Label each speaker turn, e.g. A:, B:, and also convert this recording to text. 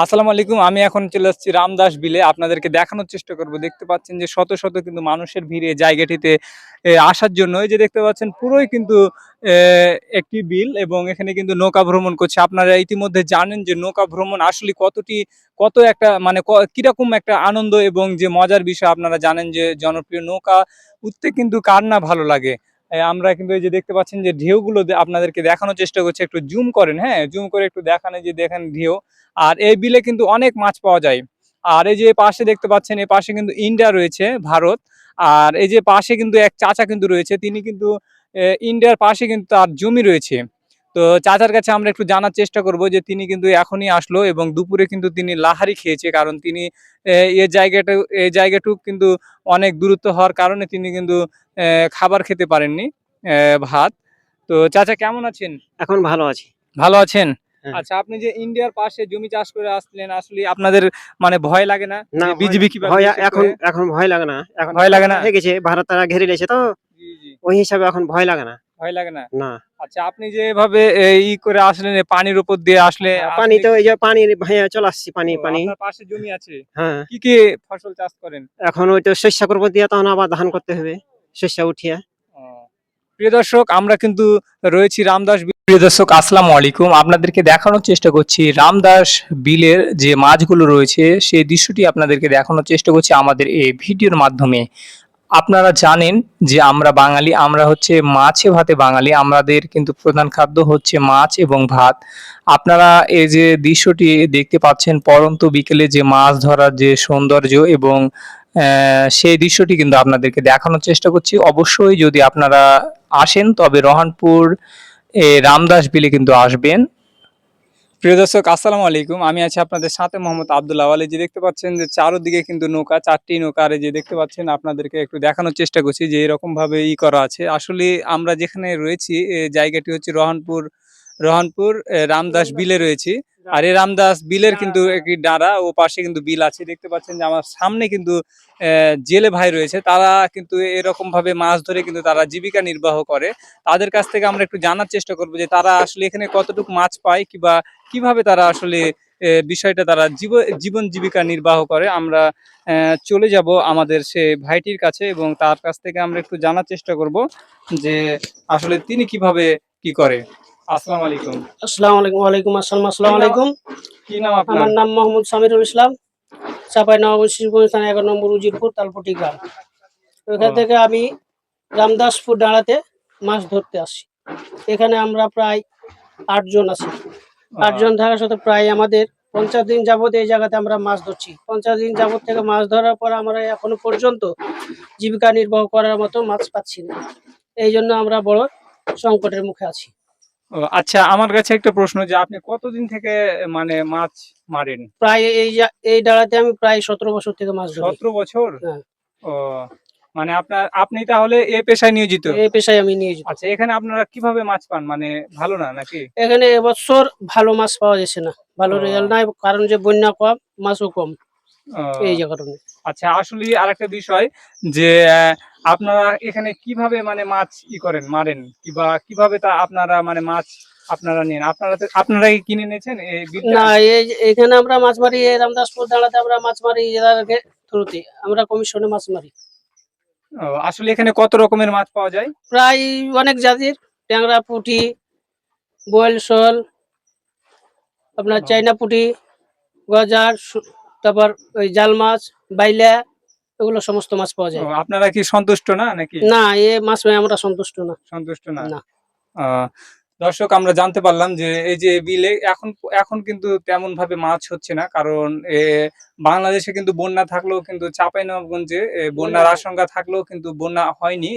A: আসসালামু আলাইকুম, আমি এখন চলে আসছি রামদাস বিলে। আপনাদেরকে দেখানোর চেষ্টা করব। দেখতে পাচ্ছেন যে শত শত কিন্তু মানুষের ভিড়ে জায়গাটিতে আসার জন্য। এই যে দেখতে পাচ্ছেন, পুরোই কিন্তু একটি বিল এবং এখানে কিন্তু নৌকা ভ্রমণ করছে। আপনারা ইতিমধ্যে জানেন যে নৌকা ভ্রমণ আসলে কতটি, কত একটা মানে কীরকম একটা আনন্দ এবং যে মজার বিষয় আপনারা জানেন যে জনপ্রিয় নৌকা উঠতে কিন্তু কার না ভালো লাগে। আমরা কিন্তু এই যে দেখতে পাচ্ছেন যে ঢেউগুলো আপনাদেরকে দেখানোর চেষ্টা করছি, একটু জুম করেন হ্যাঁ? জুম করে একটু দেখানো যে দেখেন ঢেউ। আর এই বিলে কিন্তু অনেক মাছ পাওয়া যায়। আর এই যে পাশে দেখতে পাচ্ছেন, এই পাশে কিন্তু ইন্ডিয়া রয়েছে, ভারত। আর এই যে পাশে কিন্তু এক চাচা কিন্তু রয়েছে, তিনি কিন্তু ইন্ডিয়ার পাশে কিন্তু তার জমি রয়েছে। তো চাচার কাছে আমরা একটু জানার চেষ্টা করব যে তিনি কিন্তু এখনই আসলো এবং দুপুরে কিন্তু তিনি লাহারি খেয়েছে কারণ তিনি এই জায়গাটা এই জায়গাটুক কিন্তু অনেক দূরত্ব হওয়ার কারণে তিনি কিন্তু খাবার খেতে পারেননি ভাত। তো চাচা কেমন আছেন?
B: এখন ভালো আছি।
A: ভালো আছেন?
B: হ্যাঁ।
A: আচ্ছা আপনি যে ইন্ডিয়ার পাশে জমি চাষ করে আসলেন আসলে আপনাদের মানে ভয় লাগে না? কীভাবে
B: ভয় এখন এখন ভয় লাগে না। এখন
A: ভয় লাগে না?
B: হয়ে গেছে ভারত তারা ঘেরে লেছে তো
A: জি, জি,
B: ওই হিসাবে এখন ভয় লাগে না।
A: ভয় লাগে না?
B: না।
A: আচ্ছা আপনি যে এভাবে ই করে আসলেন পানির উপর দিয়ে আসলে
B: পানি তো এই যে পানি ভাইয়া চলে আসছি পানি পানি।
A: আপনার পাশে জমি আছে।
B: হ্যাঁ।
A: কি কি ফসল চাষ করেন?
B: এখন ওই তো শস্য করব দিয়ে তখন আবার ধান করতে হবে শস্য উঠিয়ে।
A: প্রিয় দর্শক আমরা কিন্তু রয়েছি রামদাস প্রিয় দর্শক আসসালামু আলাইকুম। আপনাদেরকে দেখানোর চেষ্টা করছি রামদাস বিলের যে মাছগুলো রয়েছে সেই দৃশ্যটি আপনাদেরকে দেখানোর চেষ্টা করছি আমাদের এই ভিডিওর মাধ্যমে। আপনারা জানেন যে আমরা বাঙালি আমরা হচ্ছে মাছে ভাতে বাঙালি আমাদের কিন্তু প্রধান খাদ্য হচ্ছে মাছ এবং ভাত। আপনারা এই যে দৃশ্যটি দেখতে পাচ্ছেন পরন্ত বিকেলে যে মাছ ধরার যে সৌন্দর্য এবং সেই দৃশ্যটি কিন্তু আপনাদেরকে দেখানোর চেষ্টা করছি। অবশ্যই যদি আপনারা আসেন তবে রহানপুর এ, রামদাস বিলে কিন্তু আসবেন। প্রিয় দর্শক, আসসালামু আলাইকুম। আমি আছি আপনাদের সাথে মোহাম্মদ আবদুল্লাহ আলী। যে দেখতে পাচ্ছেন যে চারোদিকে কিন্তু নৌকা, চারটি নৌকা, আর যে দেখতে পাচ্ছেন আপনাদেরকে একটু দেখানোর চেষ্টা করছি যে এরকমভাবে ই করা আছে। আসলে আমরা যেখানে রয়েছি জায়গাটি হচ্ছে রহনপুর রহনপুর রামদাস বিলে রয়েছি। আর এই রামদাস বিলের কিন্তু একটি ডাঁড়া ও পাশে কিন্তু বিল আছে দেখতে পাচ্ছেন যে আমার সামনে কিন্তু জেলে ভাই রয়েছে। তারা কিন্তু এরকম ভাবে মাছ ধরে কিন্তু তারা জীবিকা নির্বাহ করে। তাদের কাছ থেকে আমরা একটু জানার চেষ্টা করব যে তারা আসলে এখানে কতটুকু মাছ পায় কিবা কীভাবে তারা আসলে বিষয়টা তারা জীব- জীবন জীবিকা নির্বাহ করে। আমরা আহ, চলে যাব আমাদের সে ভাইটির কাছে এবং তার কাছ থেকে আমরা একটু জানার চেষ্টা করব যে আসলে তিনি কীভাবে কি করে। আসসালামু আলাইকুম।
C: আসসালামু আলাইকুম ওয়ালাইকুম আসসালাম আসসালামু আলাইকুম।
A: কি নাম আপনার?
C: আমার নাম মোহাম্মদ সামিরুল ইসলাম চাপাই নবাবগঞ্জ শিবগঞ্জ থানা এগারো নম্বর উজিরপুর তালপটি গ্রাম। ওইখান থেকে আমি রামদাসপুর ডাঁড়াতে মাছ ধরতে আসি এখানে আমরা প্রায় আটজন আছি। আটজন থাকার সাথে প্রায় আমাদের পঞ্চাশ দিন যাবত এই জায়গাতে আমরা মাছ ধরছি। পঞ্চাশ দিন যাবত থেকে মাছ ধরার পর আমরা এখনও পর্যন্ত জীবিকা নির্বাহ করার মতো মাছ পাচ্ছি না। এই জন্য আমরা বড় সংকটের মুখে আছি।
A: আচ্ছা আমার কাছে একটা প্রশ্ন যে আপনি কতদিন থেকে মানে মাছ মারেন?
C: প্রায় এই এই ডাঁড়াতে আমি প্রায় সতেরো বছর থেকে মাছ
A: সতেরো বছর?
C: হ্যাঁ।
A: ও মানে আপনার আপনি তাহলে এ পেশায় নিয়োজিত?
C: এই পেশায় আমি নিয়োজিত।
A: আচ্ছা এখানে আপনারা কীভাবে মাছ পান? মানে ভালো না নাকি?
C: এখানে এবছর ভালো মাছ পাওয়া যাচ্ছে না। ভালো। রেজাল্ট নাই কারণ যে বন্যা কম মাছও কম। এই যে কারণে।
A: আচ্ছা আসলে আরেকটা বিষয় যে আপনারা এখানে কীভাবে মানে মাছ ই করেন মারেন? কিবা কীভাবে তা আপনারা মানে মাছ আপনারা নেন? আপনারা আপনারা কি কিনে নিয়েছেন?
C: না এই এখানে আমরা মাছ মারি এই রামদাসপুর দাঁড়াতে আমরা মাছ মারি এদের থ্রুতে। আমরা কমিশনে মাছ মারি।
A: আসলে এখানে কত রকমের মাছ পাওয়া যায়?
C: প্রায় অনেক জাতির। ট্যাংরা পুঁটি বয়েল শোল আপনার। চাইনা পুঁটি গজার তারপর ওই জাল মাছ বাইলা এগুলো সমস্ত মাছ পাওয়া যায়।
A: আপনারা কি সন্তুষ্ট না নাকি?
C: না এ মাছ আমরা সন্তুষ্ট না।
A: সন্তুষ্ট না?
C: না।
A: দর্শক আমরা জানতে পারলাম যে এই যে বিলে এখন এখন কিন্তু তেমন ভাবে মাছ হচ্ছে না কারণ এ, বাংলাদেশে কিন্তু বন্যা থাকলেও কিন্তু চাঁপাইনবাবগঞ্জে বন্যার আশঙ্কা থাকলেও কিন্তু বন্যা হয়নি।